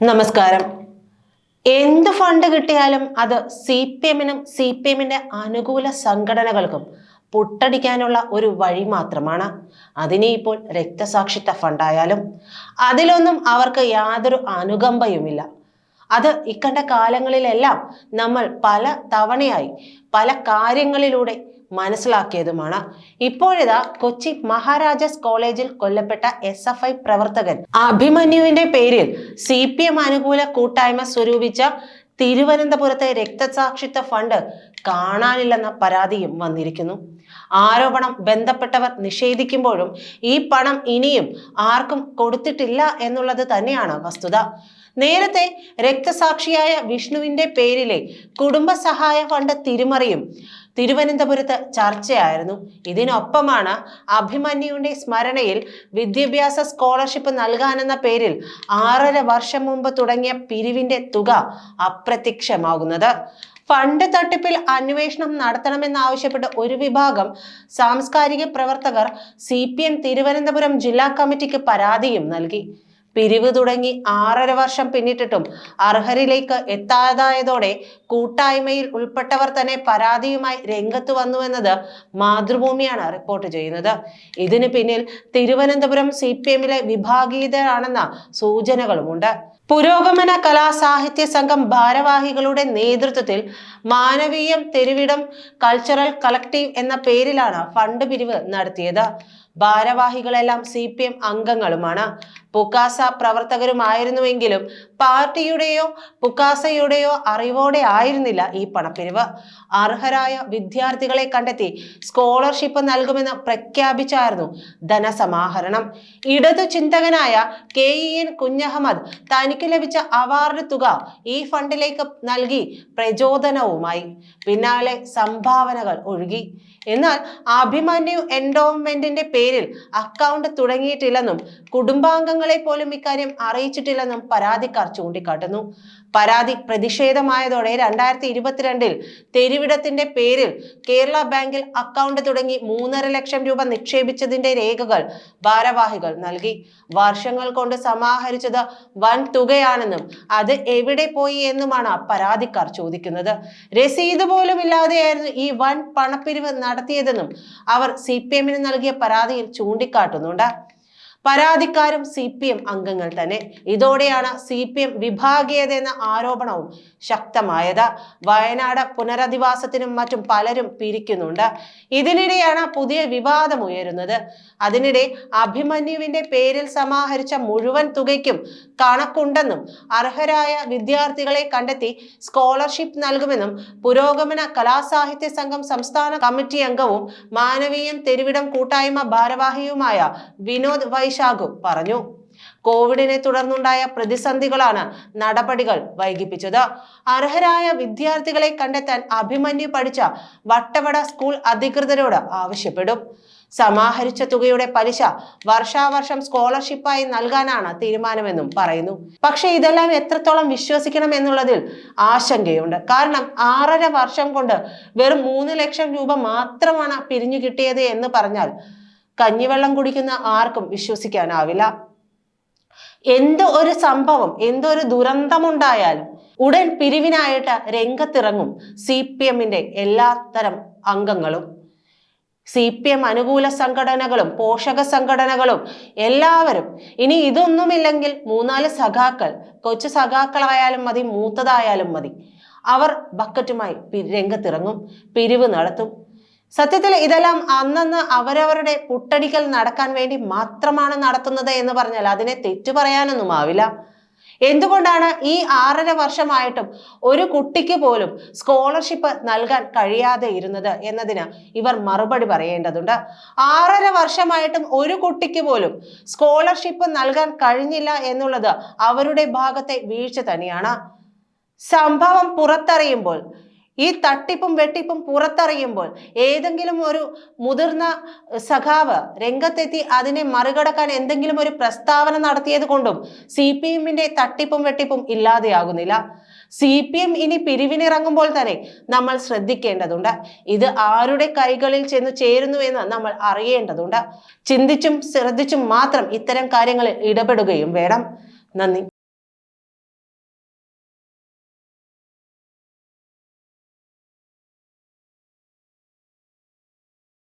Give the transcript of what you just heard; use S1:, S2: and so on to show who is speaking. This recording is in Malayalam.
S1: നമസ്കാരം. എന്ത് ഫണ്ട് കിട്ടിയാലും അത് സി പി എമ്മിനും സി പി എമ്മിന്റെ അനുകൂല സംഘടനകൾക്കും പൊട്ടടിക്കാനുള്ള ഒരു വഴി മാത്രമാണ്. അതിനെ ഇപ്പോൾ രക്തസാക്ഷിത്വ ഫണ്ടായാലും അതിലൊന്നും അവർക്ക് യാതൊരു അനുകമ്പയുമില്ല. അത് ഇക്കണ്ട കാലങ്ങളിലെല്ലാം നമ്മൾ പല തവണയായി പല കാര്യങ്ങളിലൂടെ മനസ്സിലാക്കിയതുമാണ്. ഇപ്പോഴിതാ കൊച്ചി മഹാരാജാസ് കോളേജിൽ കൊല്ലപ്പെട്ട എസ് എഫ് ഐ പ്രവർത്തകൻ അഭിമന്യുവിന്റെ പേരിൽ സി പി എം അനുകൂല കൂട്ടായ്മ സ്വരൂപിച്ച തിരുവനന്തപുരത്തെ രക്തസാക്ഷിത്വ ഫണ്ട് കാണാനില്ലെന്ന പരാതിയും വന്നിരിക്കുന്നു. ആരോപണം ബന്ധപ്പെട്ടവർ നിഷേധിക്കുമ്പോഴും ഈ പണം ഇനിയും ആർക്കും കൊടുത്തിട്ടില്ല എന്നുള്ളത് തന്നെയാണ് വസ്തുത. നേരത്തെ രക്തസാക്ഷിയായ വിഷ്ണുവിന്റെ പേരിലെ കുടുംബസഹായ ഫണ്ട് തിരിമറിയും തിരുവനന്തപുരത്ത് ചർച്ചയായിരുന്നു. ഇതിനൊപ്പമാണ് അഭിമന്യുവിന്റെ സ്മരണയിൽ വിദ്യാഭ്യാസ സ്കോളർഷിപ്പ് നൽകാനെന്ന പേരിൽ ആറര വർഷം മുമ്പ് തുടങ്ങിയ പിരിവിന്റെ തുക അപ്രത്യക്ഷമാകുന്നത്. ഫണ്ട് തട്ടിപ്പിൽ അന്വേഷണം നടത്തണമെന്നാവശ്യപ്പെട്ട് ഒരു വിഭാഗം സാംസ്കാരിക പ്രവർത്തകർ സി തിരുവനന്തപുരം ജില്ലാ കമ്മിറ്റിക്ക് പരാതിയും നൽകി. പിരിവ് തുടങ്ങി ആറര വർഷം പിന്നിട്ടിട്ടും അർഹരിലേക്ക് എത്താതായതോടെ കൂട്ടായ്മയിൽ ഉൾപ്പെട്ടവർ തന്നെ പരാതിയുമായി രംഗത്ത് വന്നുവെന്നത് മാതൃഭൂമിയാണ് റിപ്പോർട്ട് ചെയ്യുന്നത്. ഇതിന് പിന്നിൽ തിരുവനന്തപുരം സി പി എമ്മിലെ വിഭാഗീയതയാണെന്ന സൂചനകളുമുണ്ട്. പുരോഗമന കലാസാഹിത്യ സംഘം ഭാരവാഹികളുടെ നേതൃത്വത്തിൽ മാനവീയം തെരുവിടം കൾച്ചറൽ കളക്റ്റീവ് എന്ന പേരിലാണ് ഫണ്ട് പിരിവ് നടത്തിയത്. ഭാരവാഹികളെല്ലാം സി പി എം അംഗങ്ങളുമാണ്. പുക്കാസ പ്രവർത്തകരുമായിരുന്നുവെങ്കിലും പാർട്ടിയുടെയോ പുക്കാസയുടെയോ അറിവോടെ ആയിരുന്നില്ല ഈ പണപ്പിരിവ്. അർഹരായ വിദ്യാർത്ഥികളെ കണ്ടെത്തി സ്കോളർഷിപ്പ് നൽകുമെന്ന് പ്രഖ്യാപിച്ചായിരുന്നു ധനസമാഹരണം. ഇടതു ചിന്തകനായ കെ ഇ എൻ കുഞ്ഞഹമ്മദ് തനിക്ക് ലഭിച്ച അവാർഡ് തുക ഈ ഫണ്ടിലേക്ക് നൽകി പ്രചോദനവുമായി. പിന്നാലെ സംഭാവനകൾ ഒഴുകി. എന്നാൽ അഭിമന്യു എൻഡോവ്മെന്റിന്റെ പേരിൽ അക്കൗണ്ട് തുടങ്ങിയിട്ടില്ലെന്നും കുടുംബാംഗങ്ങളെ പോലും ഇക്കാര്യം അറിയിച്ചിട്ടില്ലെന്നും പരാതിക്കാർ ചൂണ്ടിക്കാട്ടുന്നു. പരാതി പ്രതിഷേധമായതോടെ രണ്ടായിരത്തി ഇരുപത്തിരണ്ടിൽ തെരുവിടത്തിന്റെ പേരിൽ കേരള ബാങ്കിൽ അക്കൗണ്ട് തുടങ്ങി മൂന്നര ലക്ഷം രൂപ നിക്ഷേപിച്ചതിന്റെ രേഖകൾ ഭാരവാഹികൾ നൽകി. വർഷങ്ങൾ കൊണ്ട് സമാഹരിച്ചത് വൻ തുകയാണെന്നും അത് എവിടെ പോയി എന്നുമാണ് പരാതിക്കാർ ചോദിക്കുന്നത്. രസീത് പോലും ഇല്ലാതെയായിരുന്നു ഈ വൻ പണപ്പിരിവ് നടത്തിയതെന്നും അവർ സി പി എമ്മിന് നൽകിയ ചൂണ്ടിക്കാട്ടുന്നുണ്ട് പരാതിക്കാരും സി പി എം അംഗങ്ങൾ തന്നെ. ഇതോടെയാണ് സി പി എം വിഭാഗീയത എന്ന ആരോപണവും ശക്തമായത്. വയനാട് പുനരധിവാസത്തിനും മറ്റും പലരും പിരിക്കുന്നുണ്ട്. ഇതിനിടെയാണ് പുതിയ വിവാദം ഉയരുന്നത്. അതിനിടെ അഭിമന്യുവിന്റെ പേരിൽ സമാഹരിച്ച മുഴുവൻ തുകയ്ക്കും കണക്കുണ്ടെന്നും അർഹരായ വിദ്യാർത്ഥികളെ കണ്ടെത്തി സ്കോളർഷിപ്പ് നൽകുമെന്നും പുരോഗമന കലാസാഹിത്യ സംഘം സംസ്ഥാന കമ്മിറ്റി അംഗവും മാനവീയം തെരുവിടം കൂട്ടായ്മ ഭാരവാഹിയുമായ വിനോദ് വൈശാഖു പറഞ്ഞു. കോവിഡിനെ തുടർന്നുണ്ടായ പ്രതിസന്ധികളാണ് നടപടികൾ വൈകിപ്പിച്ചത്. അർഹരായ വിദ്യാർത്ഥികളെ കണ്ടെത്താൻ അഭിമന്യു പഠിച്ച വട്ടവട സ്കൂൾ അധികൃതരോട് ആവശ്യപ്പെടും. സമാഹരിച്ച തുകയുടെ പലിശ വർഷാവർഷം സ്കോളർഷിപ്പായി നൽകാനാണ് തീരുമാനമെന്നും പറയുന്നു. പക്ഷേ ഇതെല്ലാം എത്രത്തോളം വിശ്വസിക്കണം എന്നുള്ളതിൽ ആശങ്കയുണ്ട്. കാരണം ആറര വർഷം കൊണ്ട് വെറും മൂന്ന് ലക്ഷം രൂപ മാത്രമാണ് പിരിഞ്ഞു കിട്ടിയത് എന്ന് പറഞ്ഞാൽ കഞ്ഞിവെള്ളം കുടിക്കുന്ന ആർക്കും വിശ്വസിക്കാനാവില്ല. എന്ത് ഒരു സംഭവം എന്തൊരു ദുരന്തമുണ്ടായാലും ഉടൻ പിരിവിനായിട്ട് രംഗത്തിറങ്ങും സി പി എമ്മിന്റെ എല്ലാത്തരം അംഗങ്ങളും. സി പി എം അനുകൂല സംഘടനകളും പോഷക സംഘടനകളും എല്ലാവരും. ഇനി ഇതൊന്നുമില്ലെങ്കിൽ മൂന്നാൽ സഖാക്കൾ കൊച്ചു സഖാക്കളായാലും മതി മൂത്തതായാലും മതി. അവർ ബക്കറ്റുമായി രംഗത്തിറങ്ങും പിരിവ് നടത്തും. സത്യത്തിൽ ഇതെല്ലാം അന്നന്ന് അവരവരുടെ പുട്ടടിക്കൽ നടക്കാൻ വേണ്ടി മാത്രമാണ് നടത്തുന്നത് എന്ന് പറഞ്ഞാൽ അതിനെ തെറ്റു പറയാനൊന്നും ആവില്ല. എന്തുകൊണ്ടാണ് ഈ ആറര വർഷമായിട്ടും ഒരു കുട്ടിക്ക് പോലും സ്കോളർഷിപ്പ് നൽകാൻ കഴിയാതെ ഇരുന്നത് എന്നതിന് ഇവർ മറുപടി പറയേണ്ടതുണ്ട്. ആറര വർഷമായിട്ടും ഒരു കുട്ടിക്ക് പോലും സ്കോളർഷിപ്പ് നൽകാൻ കഴിഞ്ഞില്ല എന്നുള്ളത് അവരുടെ ഭാഗത്തെ വീഴ്ച തന്നെയാണ്. സംഭവം പുറത്തറിയുമ്പോൾ ഈ തട്ടിപ്പും വെട്ടിപ്പും പുറത്തറിയുമ്പോൾ ഏതെങ്കിലും ഒരു മുതിർന്ന സഖാവ് രംഗത്തെത്തി അതിനെ മറികടക്കാൻ എന്തെങ്കിലും ഒരു പ്രസ്താവന നടത്തിയത് കൊണ്ടും സി പി എമ്മിന്റെ തട്ടിപ്പും വെട്ടിപ്പും ഇല്ലാതെയാകുന്നില്ല. സി പി എം ഇനി പിരിവിനിറങ്ങുമ്പോൾ തന്നെ നമ്മൾ ശ്രദ്ധിക്കേണ്ടതുണ്ട്. ഇത് ആരുടെ കൈകളിൽ ചെന്ന് ചേരുന്നു എന്ന് നമ്മൾ അറിയേണ്ടതുണ്ട്. ചിന്തിച്ചും ശ്രദ്ധിച്ചും മാത്രം ഇത്തരം കാര്യങ്ങളിൽ ഇടപെടുകയും വേണം. നന്ദി.